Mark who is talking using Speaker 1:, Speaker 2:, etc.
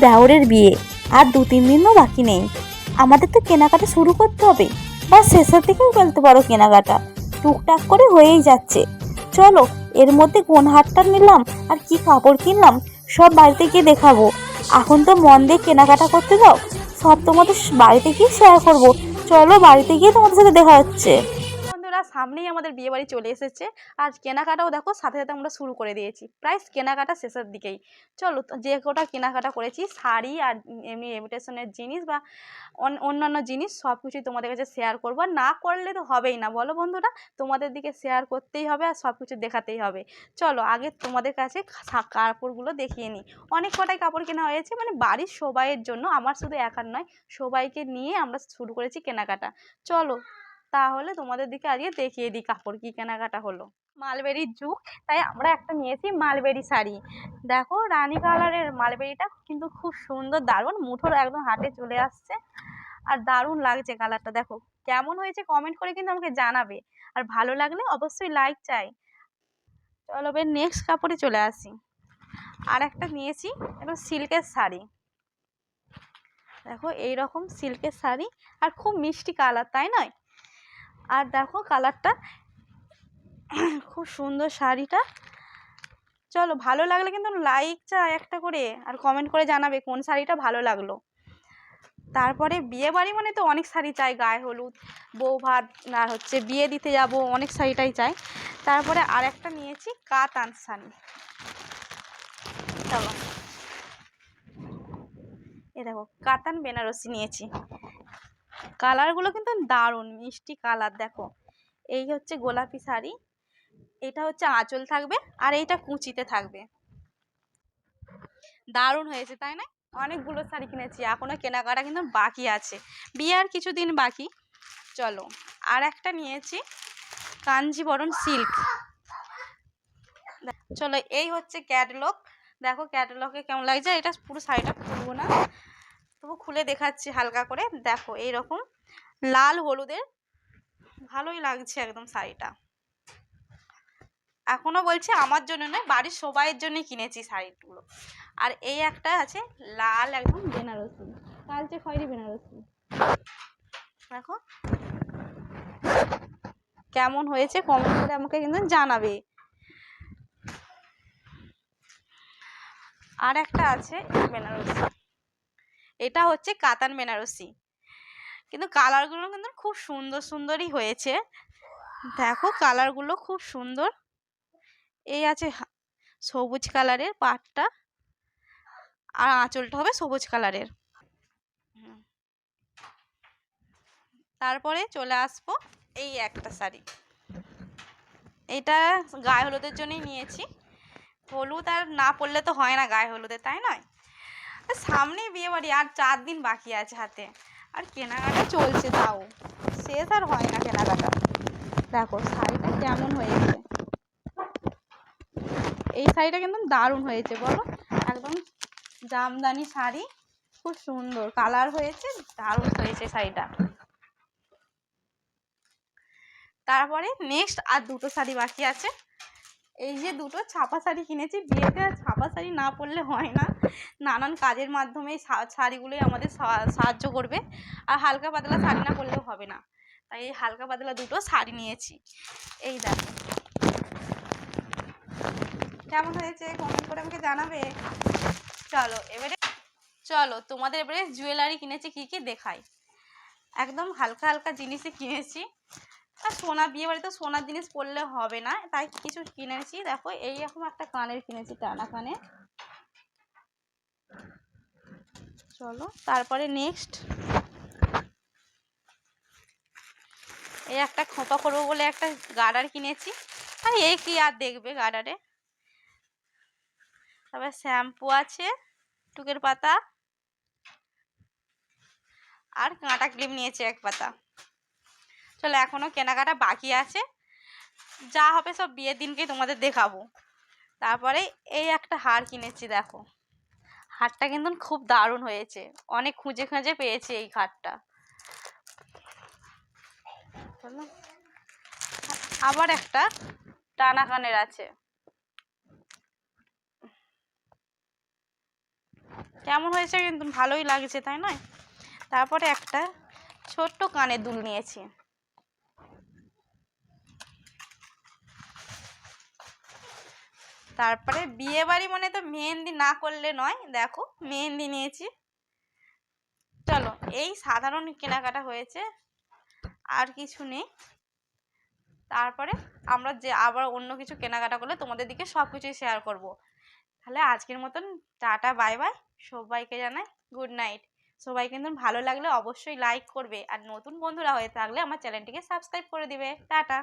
Speaker 1: দেওরের বিয়ে। আর দু তিন দিনও বাকি নেই। আমাদের তো কেনাকাটা শুরু করতে হবে। বা শেষের দিকেও বলতে পারো কেনাকাটা। টুকটাক করে হয়েই যাচ্ছে। চলো, এর মধ্যে কোন হাটটা নিলাম আর কি কাপড় কিনলাম, সব বাড়িতে গিয়ে দেখাবো। এখন তো মন দিয়ে কেনাকাটা করতে দাও। সব তোমাদের বাড়িতে গিয়ে শেয়ার করব। চলো বাড়িতে গিয়ে তোমাদের সাথে দেখা হচ্ছে।
Speaker 2: সামনেই আমাদের বিয়ে বাড়ি চলে এসেছে। আর কেনাকাটাও দেখো, সাথে সাথে আমরা শুরু করে দিয়েছি। প্রায় কেনাকাটা শেষের দিকেই। চলো, যে কটা কেনাকাটা করেছি, শাড়ি আর এমনি ইমিটেশনের জিনিস বা অন- অন্যান্য জিনিস সব কিছুই তোমাদের কাছে শেয়ার করব। আর না করলে তো হবেই না। বলো বন্ধুরা, তোমাদের দিকে শেয়ার করতেই হবে আর সব কিছু দেখাতেই হবে। চলো, আগে তোমাদের কাছে কাপড়গুলো দেখিয়ে নিই। অনেক কটাই কাপড় কেনা হয়েছে মানে বাড়ির সবাইয়ের জন্য। আমার শুধু একার নয়, সবাইকে নিয়ে আমরা শুরু করেছি কেনাকাটা। চলো তাহলে তোমাদের দিকে আজকে দেখিয়ে দিই কাপড় কি কেনাকাটা হলো। মালবেরির যুগ তাই আমরা একটা নিয়েছি মালবেরি শাড়ি। দেখো রানী কালারের মালবেরিটা কিন্তু খুব সুন্দর, দারুণ, মুঠোর একদম হাটে চলে আসছে। আর দারুণ লাগছে কালারটা, দেখো কেমন হয়েছে কমেন্ট করে কিন্তু আমাকে জানাবে। আর ভালো লাগলে অবশ্যই লাইক চাই। চলো এবার নেক্সট কাপড়ে চলে আসি। আর একটা নিয়েছি একটু সিল্কের শাড়ি। দেখো এইরকম সিল্কের শাড়ি, আর খুব মিষ্টি কালার, তাই নয়? আর দেখো কালারটা। খুব সুন্দর শাড়িটা। চলো, ভালো লাগলে কিন্তু লাইক চাই একটা করে আর কমেন্ট করে জানাবে কোন শাড়িটা ভালো লাগল। তারপরে বিয়ে বাড়ি মানে তো অনেক শাড়ি চাই, গায়ে হলুদ, বউ ভাত আর হচ্ছে বিয়ে দিতে যাব, অনেক শাড়িটাই চাই। তারপরে আর একটা নিয়েছি কাতান শাড়ি। চলো। এ দেখো, কাতান বেনারসি নিয়েছি। কালারগুলো কিন্তু দারুণ, মিষ্টি কালার দেখো। এই হচ্ছে গোলাপি শাড়ি, এটা হচ্ছে আঁচল থাকবে আর এইটা কুচিতে থাকবে। দারুণ হয়েছে, তাই না? অনেকগুলো শাড়ি কিনেছি, এখনও কেনাকাটা কিন্তু বাকি আছে। বিয়ার কিছুদিন বাকি, চলো। আর একটা নিয়েছি কাঞ্জিবরণ সিল্ক চলো, এই হচ্ছে ক্যাটলগ দেখো ক্যাটলগে কেমন লাগছে? এটা পুরো শাড়িটা খুলবো না। তবু খুলে দেখাচ্ছি হালকা করে। দেখো এইরকম লাল হলুদের ভালোই লাগছে একদম শাড়িটা। এখনও বলছি আমার জন্য নয়, বাড়ির সবাইয়ের জন্যই কিনেছি শাড়িগুলো। আর এই একটা আছে লাল একদম বেনারসি। কালচে খয়েরি বেনারসি। দেখো। কেমন হয়েছে কমেন্ট করে আমাকে কিন্তু জানাবে। আর একটা আছে বেনারসি। এটা হচ্ছে কাতান বেনারসি। কিন্তু কালারগুলো কিন্তু খুব সুন্দর সুন্দরই হয়েছে। দেখো কালারগুলো খুব সুন্দর। এই আছে সবুজ কালারের পাটটা। আর আঁচলটা হবে সবুজ কালারের তারপরে চলে আসব এই একটা শাড়ি। এটা গায়ে হলুদের জন্যই নিয়েছি। হলুদ আর না পরলে তো হয় না গায়ে হলুদে তাই নয়? আর সামনেই বিয়ে বাড়ি আর চার দিন বাকি আছে হাতে। আর কেনাকাটা চলছে তাও। শেষ আর হয় না কেনাকাটা। দেখো, শাড়িটা কেমন হয়েছে? এই শাড়িটা কিন্তু দারুণ হয়েছে, বলো। একদম জামদানি শাড়ি, খুব সুন্দর। কালার হয়েছে, দারুণ হয়েছে শাড়িটা। তারপরে নেক্সট আর দুটো শাড়ি বাকি আছে। এই যে দুটো ছাপা শাড়ি কিনেছি, বিয়েতে আর ছাপা শাড়ি না পরলে হয় না। নানান কাজের মাধ্যমে শাড়িগুলোই আমাদের সাহায্য করবে। আর হালকা পাতলা শাড়ি না পরলেও হবে না। তাই এই হালকা পাতলা দুটো শাড়ি নিয়েছি। এই দেখো। কেমন হয়েছে? কমেন্ট করে আমাকে জানাবে। চলো, এবারে চলো, তোমাদের এবারে জুয়েলারি কিনেছি, কি কি দেখাই? একদম হালকা হালকা জিনিসই কিনেছি। আর সোনা বিয়ে বাড়িতে সোনার জিনিস পরলে হবে না। তাই কিছু কিনেছি। দেখো, এই রকম একটা কানের কিনেছি টানা কানে। চলো, তারপরে নেক্সট এই একটা খোঁপা করব বলে একটা গার্ডার কিনেছি। আর, এই কি আর দেখবে গার্ডারে? তারপরে শ্যাম্পু আছে, টুকের পাতা। আর কাঁটা ক্লিপ নিয়েছি এক পাতা। চলো এখনও কেনাকাটা বাকি আছে। যা হবে সব বিয়ের দিনকে তোমাদের দেখাবো। তারপরে এই একটা হার কিনেছি, দেখো। হারটা কিন্তু খুব দারুণ হয়েছে। অনেক খুঁজে খুঁজে পেয়েছি এই হারটা। আবার একটা টানা কানের আছে। কেমন হয়েছে কিন্তু ভালোই লাগছে, তাই নয়? তারপরে একটা ছোট্ট কানের দুল নিয়েছি। তারপরে বিয়ে বাড়ি মানে তো মেহেন্দি না করলে নয়, দেখো মেহেন্দি নিয়েছি। চলো, এই সাধারণ কেনাকাটা হয়েছে, আর কিছু নেই। তারপরে আমরা যে আবার অন্য কিছু কেনাকাটা করলে তোমাদের দিকে সব কিছুই শেয়ার করব। তাহলে আজকের মতন টাটা বাই বাই সবাইকে জানাই গুড নাইট সবাই কিন্তু ভালো লাগলে অবশ্যই লাইক করবে। আর নতুন বন্ধুরা হয়ে থাকলে আমার চ্যানেলটিকে সাবস্ক্রাইব করে দিবে। টাটা।